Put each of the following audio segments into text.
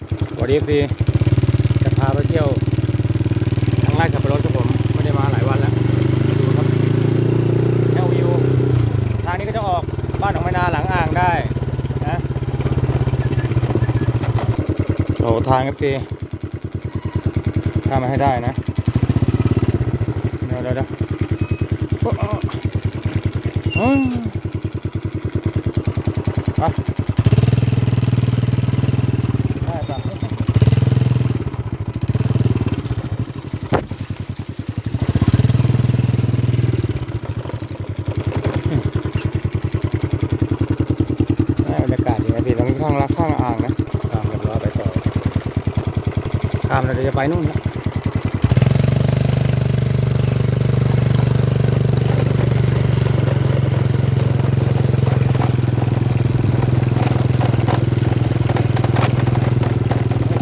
สวัสดีซีจะพาไปเที่ยวทางไร่สับปะรดครับผมไม่ได้มาหลายวันแล้วดูครับแนววิวทางนี้ก็จะออกบ้านของไม่นาหลังอ่างได้นะโอ้ทางครับซีข้ามมาให้ได้นะเดี๋ยวเดี๋ยวเดี๋ยวอ้โอ้อืมไปได้ปะ ได้บรรยากาศดีนะพี่ตรงนี้ ข้างอ่างนะตามกันล้อไปต่อข้ามเราจะไปนู่นนะ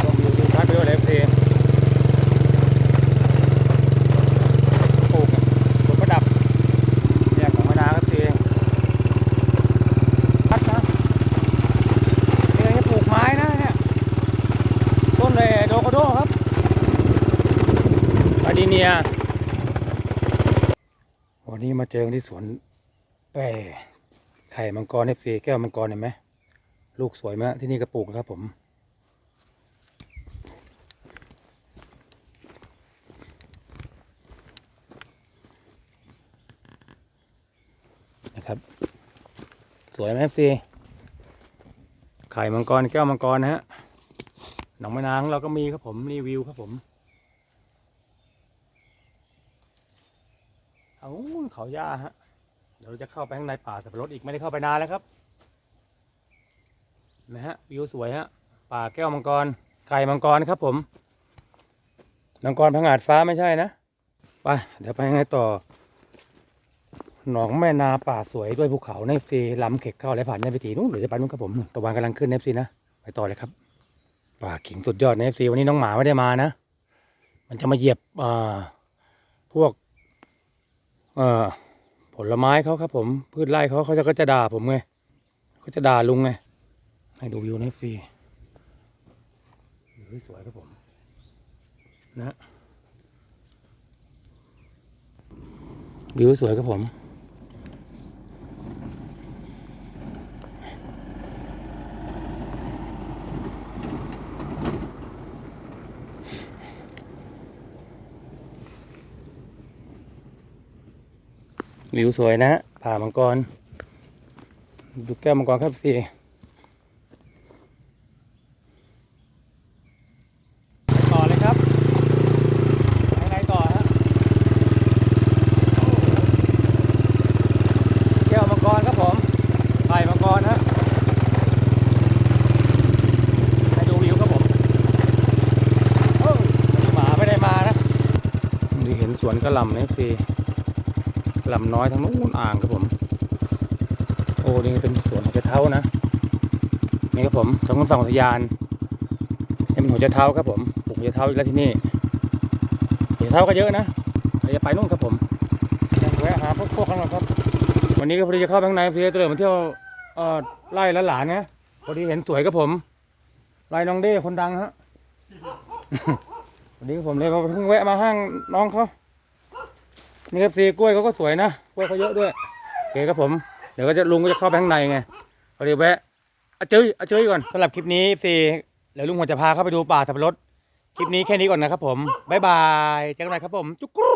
ชมวิวทิวทัศน์ไปด้วยเลยพี่ปลูกสวนประดับเนี่ยของมะนาวครับพี่ พัดนะเนี่ยจะปลูกไม้นะเนี่ยต้นเลยโดโคโดครับปา ดีเนีย วันนี้มาเจอกันที่สวนแปรไข่มังกรเอฟซีแก้วมังกรเห็นไหม ลูกสวยมากที่นี่ก็ปลูกครับผม นะครับ สวยไหมครับซีไข่มังกรแก้วมังกรนะฮะหนองมะนางเราก็มีครับผมรีวิวครับผม เอาเขาหญ้าฮะ เดี๋ยวจะเข้าไปข้างในป่าสับปะรดอีกไม่ได้เข้าไปนานแล้วครับนะฮะวิวสวยฮะ ป่าแก้วมังกรไข่มังกรครับ ผมมังกรพังอาจฟ้าไม่ใช่นะ ไป เดี๋ยวไปยังไงต่อ หนองแม่นาป่าสวยด้วยภูเขาในซีลำเข็กเข้าไรผ่านในพิธีนู้นหรือจะไปนู้นครับผม ตะวันกำลังขึ้นเอฟซีนะ ไปต่อเลยครับ ป่าขิงสุดยอดในฟซีวันนี้น้องหมาไม่ได้มานะ มันจะมาเหยียบอ่าพวก ผลไม้เขาครับผมพืชไร่เขาเขาจะก็จะด่าผมไงเขาจะด่าลุงไงให้ดูวิวในฟรีวิวสวยครับผมนะวิวสวยครับผม วิวสวยนะผ่ามังกร ดูแก้วมังกรครับสิต่อเลยครับไปไหนต่อฮะแก้วมังกรครับผมไผ่มังกรฮะให้ดูวิวครับผมหมาไม่ได้มานะนี่เห็นสวนกระหล่ำนะสิ ลำน้อยทางนู้นอ่างครับผม โอ้นี่เป็นสวนหัวใจเท้านะ นี่ครับผมทางนู้นฝั่งอุทยานนี่เป็นหัวใจเท้าครับผมปลูกหัวใจเท้าอีกแล้วที่นี่หัวใจเท้าก็เยอะนะเราจะไปนู่นครับผมแวะหาพวกพวกกันหน่อยครับ วันนี้ก็พอดีจะเข้าไปข้างในเสียเตลิดมาเที่ยวเอ่อไล่ละหลานๆนะพอดีเห็นสวยครับผมไล่น้องเด้คนดังฮะวันนี้ผมเลยมาเพิ่งแวะมาห้างน้องเขา นี่ครับสีกล้วยเขาก็สวยนะกล้วยเขาเยอะด้วยโอเคครับผมเดี๋ยวก็จะลุงก็จะเข้าไปข้างในไงพอดีแวะอาเจ้ยอาเจ้ยก่อนสำหรับคลิปนี้สีเดี๋ยวลุงหัวจะพาเข้าไปดูป่าสับปะรดคลิปนี้แค่นี้ก่อนนะครับผมบ๊ายบายเจอกันใหม่ครับผมจุ๊กกรู